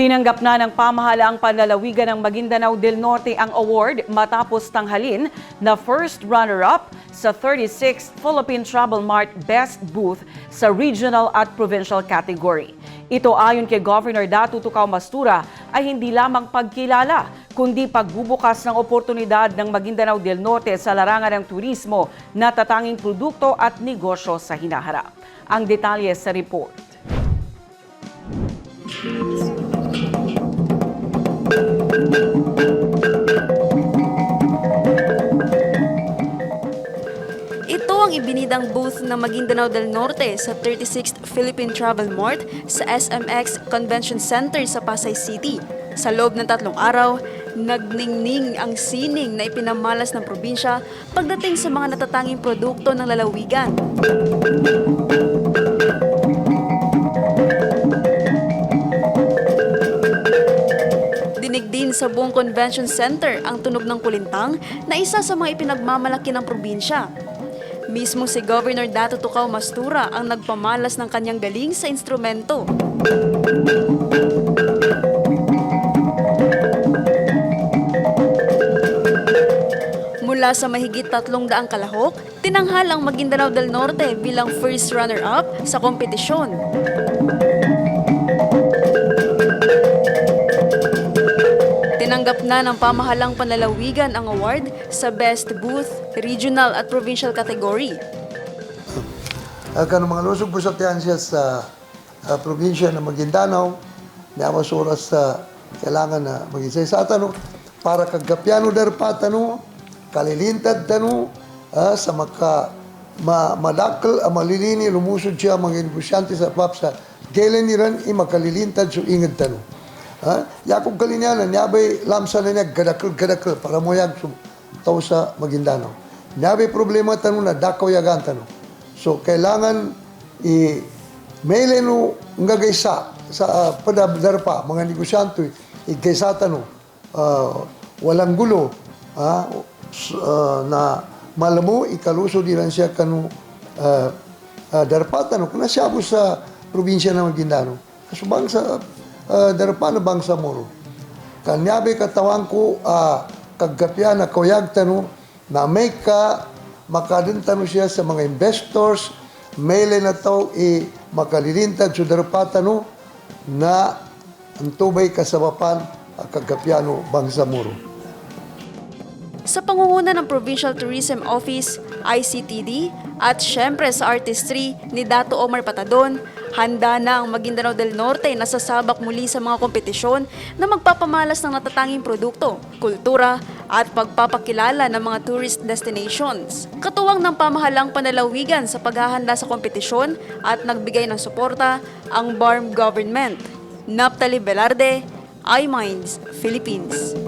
Tinanggap na ng pamahalaang panlalawigan ng Maguindanao del Norte ang award matapos tanghalin na first runner-up sa 36th Philippine Travel Mart Best Booth sa regional at provincial category. Ito ayon kay Governor Datu Tukaw Mastura ay hindi lamang pagkilala kundi pagbubukas ng oportunidad ng Maguindanao del Norte sa larangan ng turismo na tatanging produkto at negosyo sa hinaharap. Ang detalye sa report. Ibinidang booth ng Maguindanao del Norte sa 36th Philippine Travel Mart sa SMX Convention Center sa Pasay City. Sa loob ng tatlong araw, nagningning ang sining na ipinamalas ng probinsya pagdating sa mga natatanging produkto ng lalawigan. Din sa buong convention center ang tunog ng kulintang na isa sa mga ipinagmamalaki ng probinsya. Mismo si Governor Dato Tukaw Mastura ang nagpamalas ng kanyang galing sa instrumento. Mula sa mahigit tatlong daang kalahok, tinanghal ang Maguindanao del Norte bilang first runner-up sa kompetisyon. Na ng pamahalang panlalawigan ang award sa Best Booth, Regional at Provincial category. Akan mga lusog po sa sa ah, probinsya ng Maguindanao, ni amas oras sa kailangan na mag-isay sa tano para kagapyano darpa tano, kalilintad tano, ah, sa maka ma, madakkel, ah, malilini, lumusod siya mga negosyante sa PAPSA, kailan niran i makalilintad so ingad tano. Na niya, gadakil, gadakil, para moyag sum tao sa Maguindanao. Niyabay problema tano na dakaw yagan tano. So, kailangan i mailin no nga gaysa sa uh, padadarpa, mga negosyante, igaysa tano, ah, walang gulo, ah, s- ah, na malamo, ikaluso di lang siya kanu uh, uh, darpatan kung nasyabo sa probinsya ng Maguindanao. Kasubang sa uh, darpa na bang sa Moro. Kanyabi katawan ko uh, kagapya na kuyag tano na may ka makadintano siya sa mga investors, maile na to i makalilintad sa darpa tano na ang tubay kasabapan uh, kagapyano bangsa Moro. Sa pangunguna ng Provincial Tourism Office, ICTD, at syempre sa artistry ni Dato Omar Patadon, handa na ang Maguindanao del Norte na sasabak muli sa mga kompetisyon na magpapamalas ng natatanging produkto, kultura, at pagpapakilala ng mga tourist destinations. Katuwang ng pamahalang panalawigan sa paghahanda sa kompetisyon at nagbigay ng suporta ang BARM government. Naptali Velarde, iMinds, Philippines.